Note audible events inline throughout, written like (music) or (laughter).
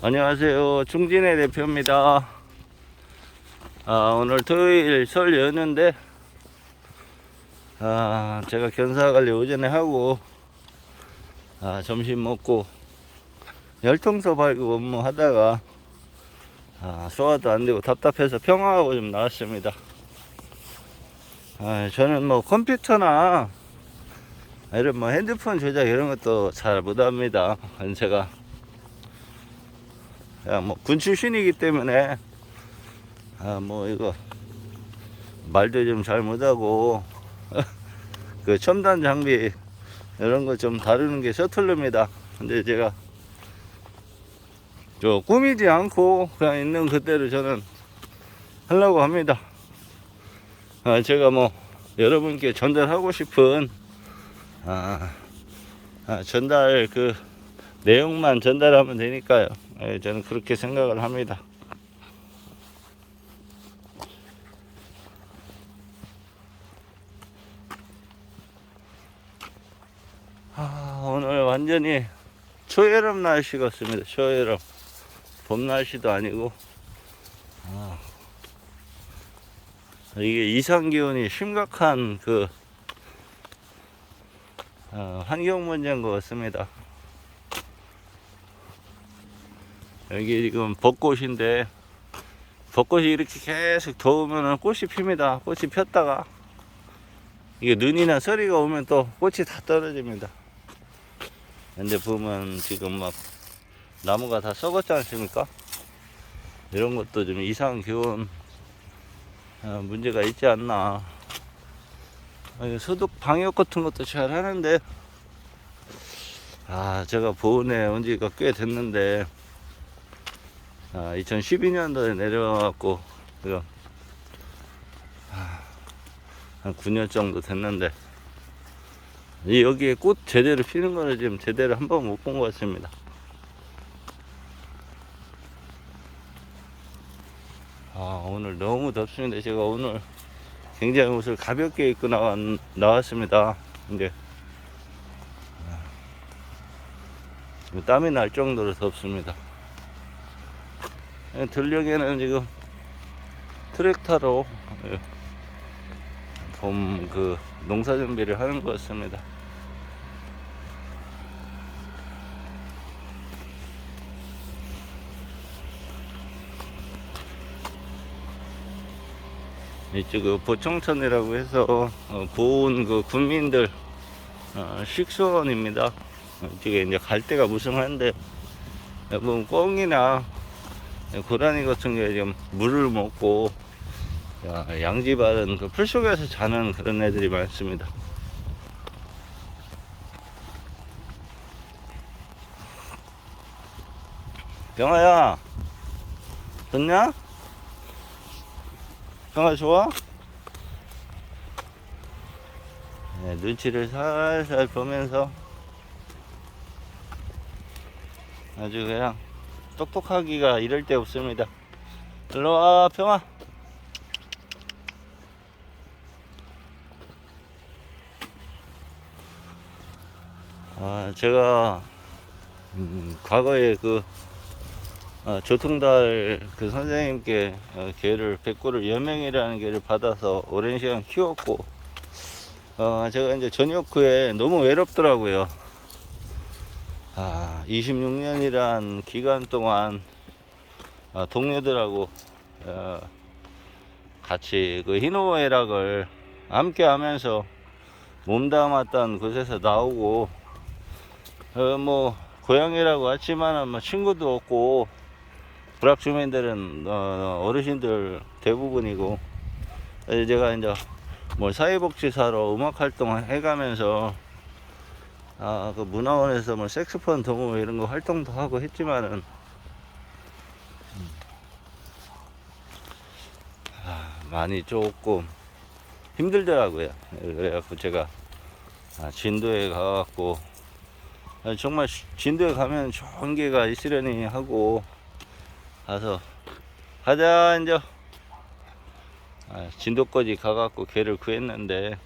안녕하세요. 중진의 대표입니다. 아, 오늘 토요일 설 여는데, 아, 제가 견사 관리 오전에 하고, 아, 점심 먹고, 열통서 발급 업무 하다가, 아, 소화도 안 되고 답답해서 평화하고 좀 나왔습니다. 아, 저는 뭐 컴퓨터나, 이런 뭐 핸드폰 조작 이런 것도 잘 못합니다. (laughs) 제가 야, 뭐, 군 출신이기 때문에, 아, 뭐, 이거, 말도 좀 잘 못하고, (laughs) 그 첨단 장비, 이런 거 좀 다루는 게 서툴릅니다. 근데 제가, 저, 꾸미지 않고, 그냥 있는 그대로 저는 하려고 합니다. 아, 제가 뭐, 여러분께 전달하고 싶은, 아, 아, 전달 그, 내용만 전달하면 되니까요. 예, 저는 그렇게 생각을 합니다. 아, 오늘 완전히 초여름 날씨 같습니다. 초여름. 봄 날씨도 아니고. 아, 이게 이상 기온이 심각한 그 어, 환경 문제인 것 같습니다. 여기 지금 벚꽃인데 벚꽃이 이렇게 계속 더우면 꽃이 핍니다. 꽃이 폈다가 이게 눈이나 서리가 오면 또 꽃이 다 떨어집니다. 근데 보면 지금 막 나무가 다 썩었지 않습니까? 이런 것도 좀 이상 기온 어, 문제가 있지 않나. 아, 소독 방역 같은 것도 잘 하는데 아 제가 보은에 온 지가 꽤 됐는데 아, 2012년도에 내려와갖고, 그한 9년 정도 됐는데, 이 여기에 꽃 제대로 피는 거를 지금 제대로 한 번 못 본 것 같습니다. 아, 오늘 너무 덥습니다. 제가 오늘 굉장히 옷을 가볍게 입고 나왔, 나왔습니다. 근데, 아, 땀이 날 정도로 덥습니다. 예, 들녘에는 지금 트랙터로 봄 그 농사 준비를 하는 것 같습니다. 이쪽 그 보청천이라고 해서 어, 보온 그 군민들 어, 식수원입니다. 이쪽에 이제 갈 데가 무성한데 여러분 꽁이나 고라니 같은 게 지금 물을 먹고 야, 양지 바른 그 풀 속에서 자는 그런 애들이 많습니다. 병아야, 좋냐? 병아 좋아? 네, 눈치를 살살 보면서 아주 그냥 똑똑하기가 이럴 데 없습니다. 일로 와, 평아. 아, 제가, 음, 과거에 그, 어, 조통달 그 선생님께 어, 개를, 백구를 여명이라는 개를 받아서 오랜 시간 키웠고, 어, 제가 이제 전역 후에 너무 외롭더라고요. 아, 26년이란 기간 동안 아, 동료들하고 어, 같이 그 희노애락을 함께 하면서 몸담았던 곳에서 나오고 어, 뭐 고향이라고 하지만 뭐 친구도 없고 불악 주민들은 어, 어르신들 대부분이고 제가 이제 뭐 사회복지사로 음악 활동을 해가면서 아, 그 문화원에서 뭐 색소폰 동호 이런 거 활동도 하고 했지만은 아, 많이 조금 힘들더라고요. 그래갖고 제가 아, 진도에 가갖고 아, 정말 시- 진도에 가면 좋은 게가 있으려니 하고 가서 가자 이제 아, 진도까지 가갖고 개를 구했는데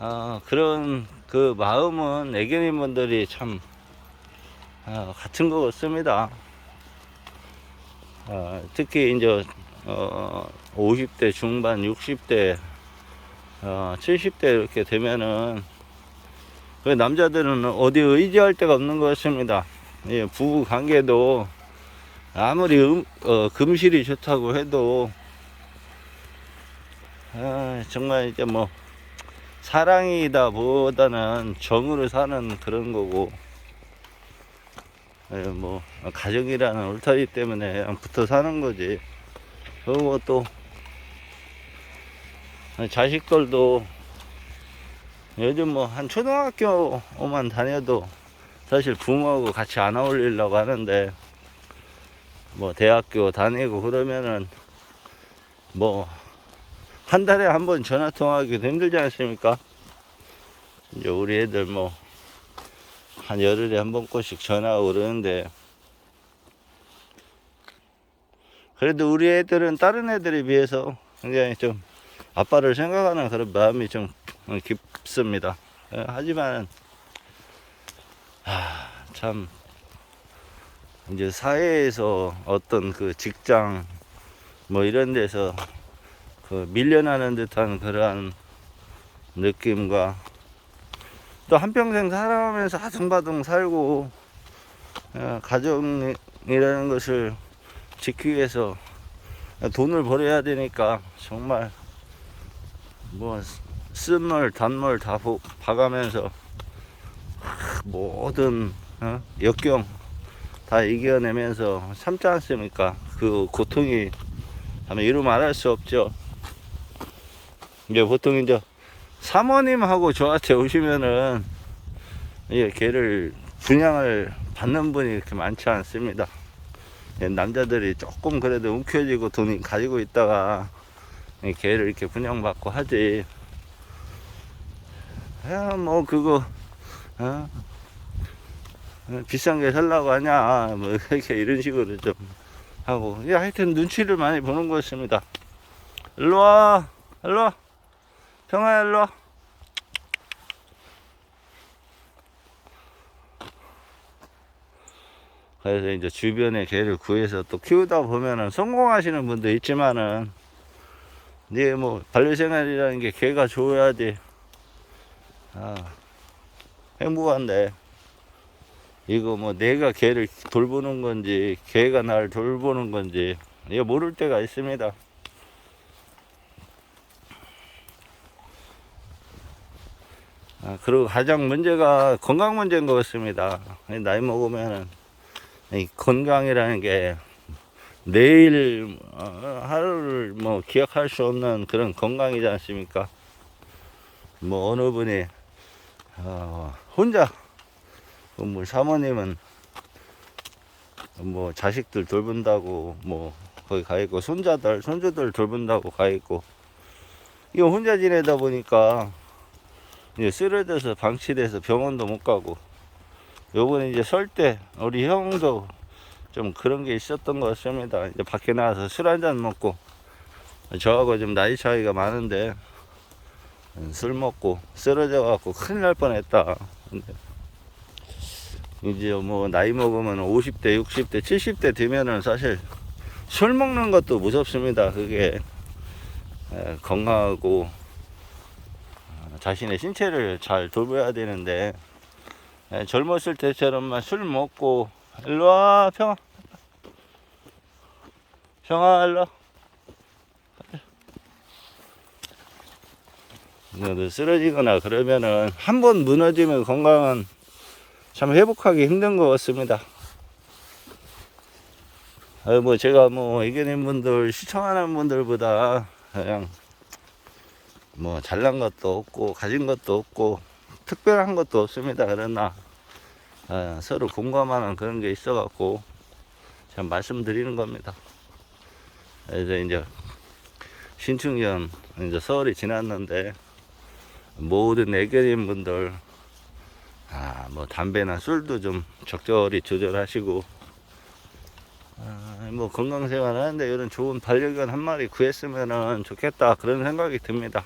아, 그런 그 마음은 애견인 분들이 참 아, 같은 것 같습니다. 어, 특히 이제 어, 50대 중반, 60대, 어, 70대 이렇게 되면은 그 남자들은 어디 의지할 데가 없는 것 같습니다. 예, 부부 관계도 아무리 음, 어, 금실이 좋다고 해도 아, 정말 이제 뭐 사랑이다 보다는 정으로 사는 그런 거고. 예, 뭐 가족이라는 울타리 때문에 붙어 사는 거지. 그리고 또 자식들도 요즘 뭐 한 초등학교만 다녀도 사실 부모하고 같이 안 어울리려고 하는데 뭐 대학교 다니고 그러면은 뭐 한 달에 한 번 전화 통화하기도 힘들지 않습니까? 이제 우리 애들 뭐 한 열흘에 한 번꼴씩 전화하고 그러는데 그래도 우리 애들은 다른 애들에 비해서 굉장히 좀 아빠를 생각하는 그런 마음이 좀 깊습니다. 예, 하지만 아, 참 이제 사회에서 어떤 그 직장 뭐 이런 데서 그 밀려나는 듯한 그러한 느낌과 또 한평생 살아가면서 아둥바둥 살고 어, 가정이라는 것을 지키기 위해서 돈을 벌어야 되니까 정말 뭐 쓴물 단물 다 보- 봐가면서 모든 어? 역경 다 이겨내면서 참지 않습니까? 그 고통이 아마 이루 말할 수 없죠. 이제 보통 이제 사모님하고 저한테 오시면은 예, 개를 분양을 받는 분이 이렇게 많지 않습니다. 예, 남자들이 조금 그래도 움켜쥐고 돈이 가지고 있다가 이 개를 이렇게 분양받고 하지. 야, 뭐, 그거, 어? 어, 비싼 게 살라고 하냐, 뭐, (laughs) 이렇게 이런 식으로 좀 하고. 예, 하여튼 눈치를 많이 보는 것 같습니다. 일로 와, 일로 와. 평아야, 일로. 와. 그래서 이제 주변에 개를 구해서 또 키우다 보면은 성공하시는 분도 있지만은 이제 뭐 반려생활이라는 게 개가 좋아야지. 아 행복한데. 이거 뭐 내가 개를 돌보는 건지 개가 날 돌보는 건지 이거 모를 때가 있습니다 그리고 가장 문제가 건강 문제인 것 같습니다 나이 먹으면은 이 건강이라는 게 내일 어, 하루를 뭐 기억할 수 없는 그런 건강이지 않습니까? 뭐 어느 분이 어, 혼자 뭐 사모님은 뭐 자식들 돌본다고 뭐 거기 가 있고 손자들 손주들 돌본다고 가 있고 이거 혼자 지내다 보니까 이제 쓰러져서 방치돼서 병원도 못 가고 요번에 이제 설 때 우리 형도 좀 그런 게 있었던 것 같습니다. 이제 밖에 나가서 술 한 잔 먹고 저하고 좀 나이 차이가 많은데 술 먹고 쓰러져 갖고 큰일 날 뻔했다. 이제 뭐 나이 먹으면 50대, 60대, 70대 되면은 사실 술 먹는 것도 무섭습니다. 그게 에, 건강하고 어, 자신의 신체를 잘 돌봐야 되는데 에, 젊었을 때처럼만 술 먹고 일로 와 평아 일로 쓰러지거나 그러면은 한 번 무너지면 건강은 참 회복하기 힘든 것 같습니다. 아, 뭐 제가 뭐 이겨낸 분들 시청하는 분들보다 그냥 뭐 잘난 것도 없고 가진 것도 없고 특별한 것도 없습니다. 그러나 아, 서로 공감하는 그런 게 있어갖고 제가 말씀드리는 겁니다. 그래서 이제 신축년 이제 서울이 지났는데 모든 애견인 분들 아, 뭐 담배나 술도 좀 적절히 조절하시고 아, 뭐 건강 생활 하는데 이런 좋은 반려견 한 마리 구했으면 좋겠다 그런 생각이 듭니다.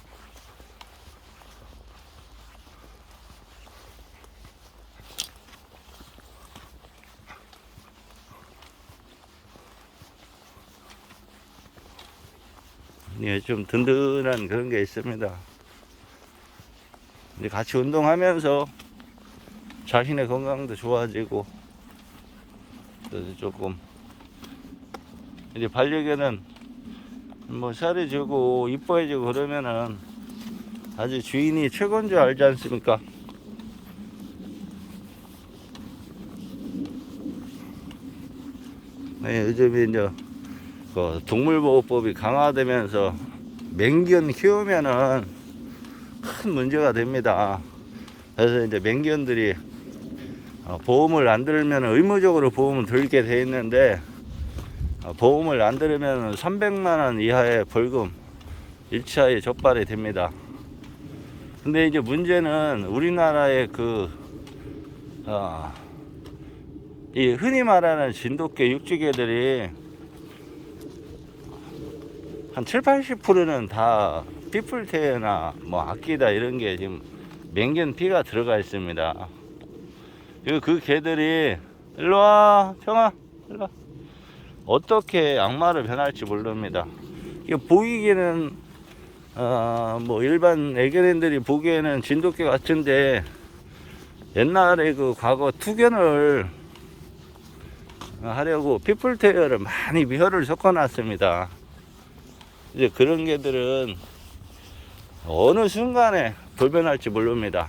예, 좀 든든한 그런 게 있습니다. 이제 같이 운동하면서 자신의 건강도 좋아지고 그래서 조금 이제 반려견은 뭐 살이 찌고 이뻐해지고 그러면은 아주 주인이 최고인 줄 알지 않습니까? 네, 요즘에 이제 그 동물보호법이 강화되면서 맹견 키우면은 큰 문제가 됩니다. 그래서 이제 맹견들이 어, 보험을 안 들으면 의무적으로 보험을 들게 돼 있는데 어, 보험을 안 들으면 300만 원 이하의 벌금 1차에 적발이 됩니다. 근데 이제 문제는 우리나라의 그, 어, 이 흔히 말하는 진돗개 육지개들이 한 7, 80%는 다 피플테나 뭐 악기다 이런 게 지금 맹견 피가 들어가 있습니다. 그리고 그 개들이 일로 와 평아 일로 와 어떻게 악마를 변할지 모릅니다. 이게 보이기는 어, 뭐 일반 애견인들이 보기에는 진돗개 같은데 옛날에 그 과거 투견을 하려고 피플테어를 많이 혀를 섞어 놨습니다. 이제 그런 개들은 어느 순간에 돌변할지 모릅니다.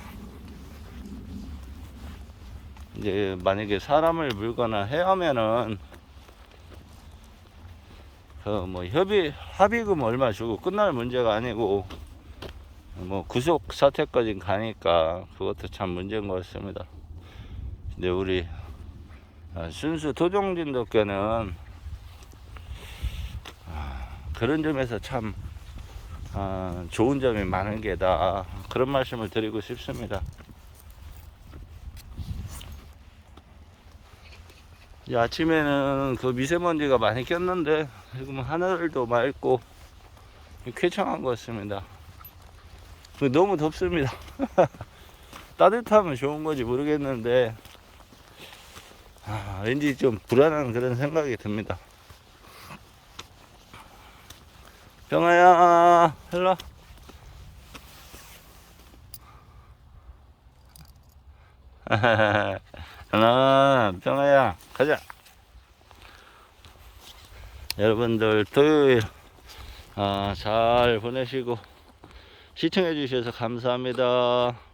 이제 만약에 사람을 물거나 해하면은 그뭐 협의 합의금 얼마 주고 끝날 문제가 아니고 뭐 구속 사태까지 가니까 그것도 참 문제인 것 같습니다. 근데 우리 아, 순수 토종진돗개는 아, 그런 점에서 참 아, 좋은 점이 많은 게다 그런 말씀을 드리고 싶습니다. 이 아침에는 그 미세먼지가 많이 꼈는데 지금 하늘도 맑고 쾌청한 것 같습니다. 그 너무 덥습니다. (laughs) 따뜻하면 좋은 건지 모르겠는데 아, 왠지 좀 불안한 그런 생각이 듭니다. 병아야, 일로 와. 하나, 병아야, 가자. 여러분들 토요일 아, 잘 보내시고 시청해 주셔서 감사합니다.